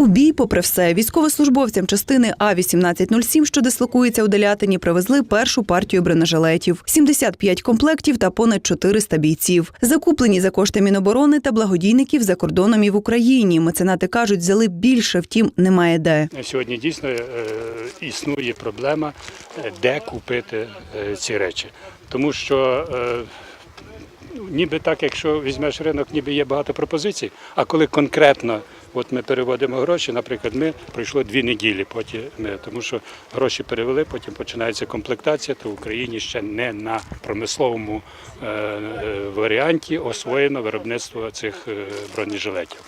У бій, попри все, військовослужбовцям частини А 1807 що дислокується у Делятині, привезли першу партію бронежилетів, 75 комплектів та понад 400 бійців. Закуплені за кошти Міноборони та благодійників за кордоном і в Україні. Меценати кажуть, взяли більше, втім, немає де. Сьогодні дійсно е, існує проблема, е, де купити е, ці речі. Тому що ну, ніби так, якщо візьмеш ринок, ніби є багато пропозицій, а коли конкретно от ми переводимо гроші, наприклад, ми пройшло дві неділі, потім ми, тому що гроші перевели, потім починається комплектація, то в Україні ще не на промисловому е, е, варіанті освоєно виробництво цих е, бронежилетів.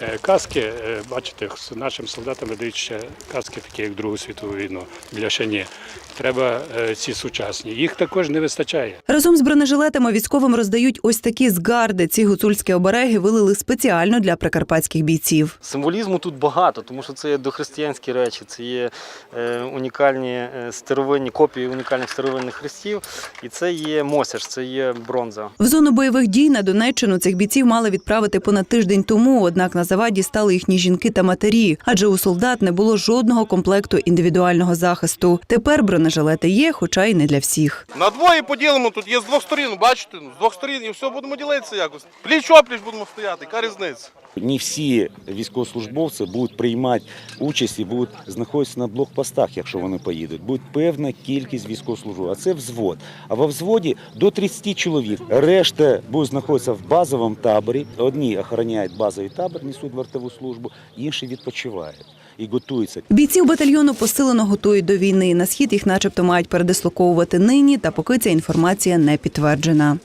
Е, Каски, е, бачите, нашим солдатам видають ще каски, такі як Другу світову війну, бляшані. Треба е, ці сучасні. Їх також не вистачає. Разом з бронежилетами військовим роздають ось такі згарди. Ці гуцульські обереги вилили спеціально для прикарпатських бійців. Символізму тут багато, тому що це є дохристиянські речі, це є унікальні старовинні копії унікальних старовинних хрестів, і це є мосяж, це є бронза. В зону бойових дій на Донеччину цих бійців мали відправити понад тиждень тому. Однак на заваді стали їхні жінки та матері, адже у солдат не було жодного комплекту індивідуального захисту. Тепер бронежилети є, хоча й не для всіх. На двоє поділимо тут, є з двох сторін, бачите, ну, з двох сторін і все будемо ділитися якось. Пліч опліч будемо стояти, яка різниця? Не всі військовослужбовці будуть приймати участь і будуть знаходитися на блокпостах, якщо вони поїдуть. Буде певна кількість військовослужбовців, а це взвод. А во взводі до 30 чоловік. Решта будуть знаходитися в базовому таборі. Одні охороняють базовий табор, несуть вартову службу, інші відпочивають і готуються. Бійців батальйону посилено готують до війни. На схід їх, начебто, мають передислоковувати нині, та поки ця інформація не підтверджена.